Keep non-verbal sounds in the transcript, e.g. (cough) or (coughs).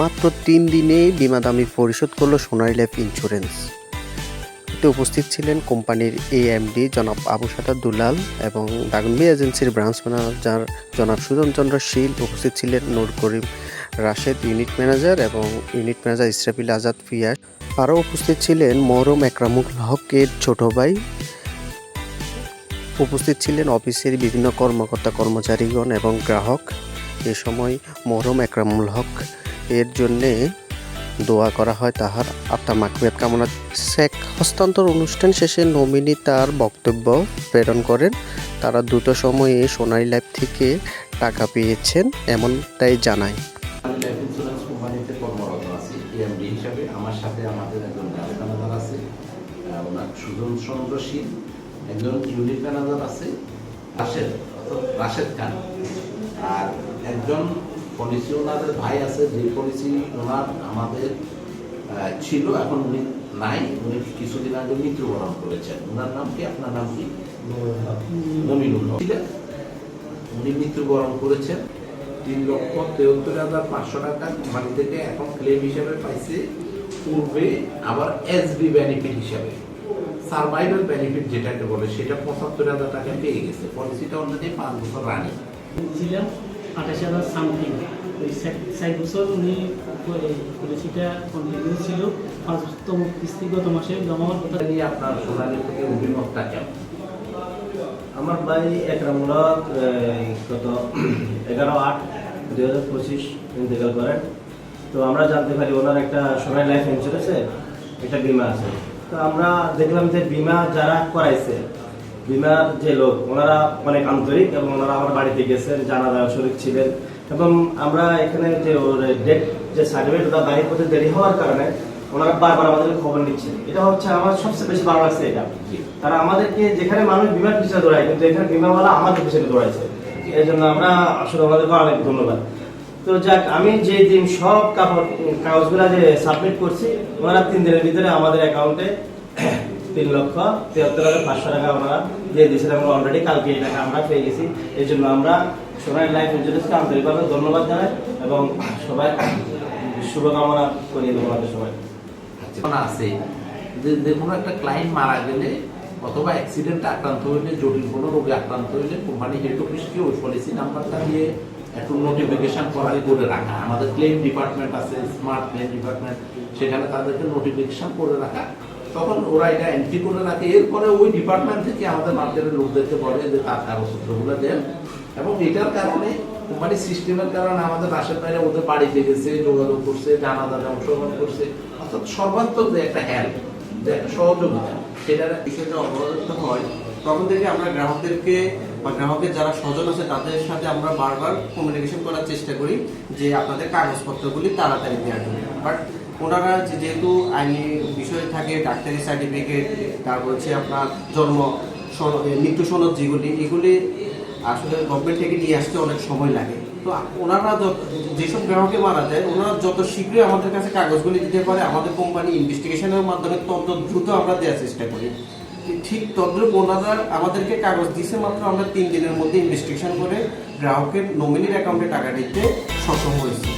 মাত্র তিন দিনে বিমা দামি পরিশোধ করল সোনালী লাইফ ইন্স্যুরেন্স। এতে উপস্থিত ছিলেন কোম্পানির এএমডি জনাব আবু সাদার দুলাল এবং দাগনবি এজেন্সির ব্রাঞ্চ ম্যানেজার জনাব সুজন চন্দ্র শীল। উপস্থিত ছিলেন নূর করিম রাশেদ, ইউনিট ম্যানেজার এবং ইউনিট ম্যানেজার ইসরাফিল আজাদ ফিয়াস। আরও উপস্থিত ছিলেন মহরম একরামুল হকের ছোট ভাই উপস্থিত ছিলেন অফিসের বিভিন্ন কর্মকর্তা কর্মচারীগণ এবং গ্রাহক। এ সময় মহরম একরামুল হক। এর জন্যে দোয়া করা হয় তাহার আত্মা মাকবিয়াত কামনা। চেক হস্তান্তর অনুষ্ঠান শেষে নমিনি তার বক্তব্য প্রেরণ করেন। তারা দ্রুত সময়ে সোনালী লাইফ থেকে টাকা পেয়েছেন এমনটাই জানায়। আমার সাথে আমাদের একজন আছে। সুজন চন্দ্র একজন ইউনিট ম্যানেজার আছে, রাশেদ, অর্থাৎ রাশেদ খান। আর একজন পলিসি ওনাদের ভাই আছে, যে পলিসি ওনার আমাদের ছিল, এখন উনি নাই, উনি কিছুদিন আগে মৃত্যুবরণ করেছেন। ওনার নাম কি? আপনার নাম কি। উনি মৃত্যুবরণ করেছেন। তিন লক্ষ তেহত্তর হাজার পাঁচশো টাকা কোম্পানি থেকে এখন ক্লেম হিসাবে পাইছে, পূর্বে আবার এসবি বেনিফিট হিসাবে। সার্ভাইভাল বেনিফিট যেটাকে বলে সেটা পঁচাত্তর হাজার টাকা পেয়ে গেছে। পলিসিটা অলরেডি পাঁচ বছর রানিং ছিলাম আঠাশ হাজার সামথিং ওই ষাট বছর উনি পলিসিটা কন্টিনিউ ছিল। পাঁচতম কিস্তি গত মাসে জমা হওয়ার কথা। নিয়ে আপনার সোনালী থেকে অভিমতটা কেমন? আমার ভাই একরামুল গত এগারো আট দুই হাজার পঁচিশ ইন্তেকাল করেন। তো আমরা জানতে পারি ওনার একটা সোনালী লাইফ ইন্স্যুরেন্সে একটা বিমা আছে। তো আমরা দেখলাম যে বিমা যারা করাইছে বিমার যে লোক ওনারা অনেক আন্তরিক এবং ওনারা আমার বাড়িতে গেছেন জানা দেওয়া শরীর ছিলেন। এবং আমরা এখানে যে ওর ডেট যে সার্টিফিকেট ওটা বাহির করতে দেরি হওয়ার কারণে ওনারা বারবার আমাদেরকে খবর নিচ্ছেন। এটা হচ্ছে আমার সবচেয়ে বেশি ভালো লাগছে এটা। তারা আমাদেরকে যেখানে মানুষ বিমার পিছনে দৌড়ায় কিন্তু এখানে বিমানওয়ালা আমাদের পিছনে দৌড়াইছে। এই জন্য আমরা আসলে আমাদেরকে অনেক ধন্যবাদ। তো যাক, আমি যে দিন সব কাপড় কাগজগুলো যে সাবমিট করছি, ওনারা তিন দিনের ভিতরে আমাদের অ্যাকাউন্টে (coughs) তিন লক্ষ তিয়াত্তর হাজার পাঁচশো টাকা ওনারা দিয়ে দিয়েছেন আমরা অলরেডি কালকে এই টাকা আমরা পেয়ে গেছি। এই জন্য আমরা সোনালী লাইফ ইন্স্যুরেন্সকে আন্তরিকভাবে ধন্যবাদ জানাই এবং সবাই (coughs) শুভকামনা করিয়ে দেবো আমাদের সবাই আছে। যে কোনো একটা ক্লায়েন্ট মারা গেলে অথবা অ্যাক্সিডেন্টে আক্রান্ত হইলে, জটিল কোনো রোগে আক্রান্ত হইলে কোম্পানি হেড অফিসকে ওই পলিসি নাম্বারটা দিয়ে একটু নোটিফিকেশন করাই করে রাখা। আমাদের ক্লেম ডিপার্টমেন্ট আছে স্মার্ট ক্লেম ডিপার্টমেন্ট সেখানে তাদেরকে নোটিফিকেশন করে রাখা। তখন ওরা এটা এন্ট্রি করে রাখে। এরপরে ওই ডিপার্টমেন্ট থেকে আমাদের মার্কেটের লোকদেরকে বলে যে, তার কাগজপত্রগুলো দেন। এবং এটার কারণে কোম্পানির সিস্টেমের কারণে আমাদের রাশের বাইরে ওদের বাড়িতে গেছে যোগাযোগ করছে জানাজাতে অংশগ্রহণ করছে। অর্থাৎ সর্বাত্মক যে একটা হেল্প যে একটা সহযোগিতা, সেটার বিষয়টা অবগত হয় তখন থেকে আমরা গ্রাহকদেরকে বা গ্রাহকের যারা স্বজন আছে, তাদের সাথে আমরা বারবার কমিউনিকেশন করার চেষ্টা করি যে আপনাদের কাগজপত্রগুলি তাড়াতাড়ি দেওয়ার জন্য। বাট ওনারা যেহেতু আইনি বিষয় থাকে, ডাক্তারি সার্টিফিকেট তারপর হচ্ছে আপনার জন্ম মৃত্যু সনদ যেগুলি, এগুলি আসলে গভর্নমেন্ট থেকে নিয়ে আসতে অনেক সময় লাগে। তো ওনারা যত- যেসব গ্রাহকে মারা যায়, ওনারা যত শীঘ্রই আমাদের কাছে কাগজগুলি দিতে পারে, আমাদের কোম্পানি ইনভেস্টিগেশনের মাধ্যমে তত দ্রুত আমরা দেওয়ার চেষ্টা করি। ঠিক তদ্রুপ ওনারা আমাদেরকে কাগজ দিছে মাত্র আমরা তিন দিনের মধ্যে ইনভেস্টিগেশন করে গ্রাহকের নমিনির অ্যাকাউন্টে টাকা দিতে সক্ষম হয়েছি।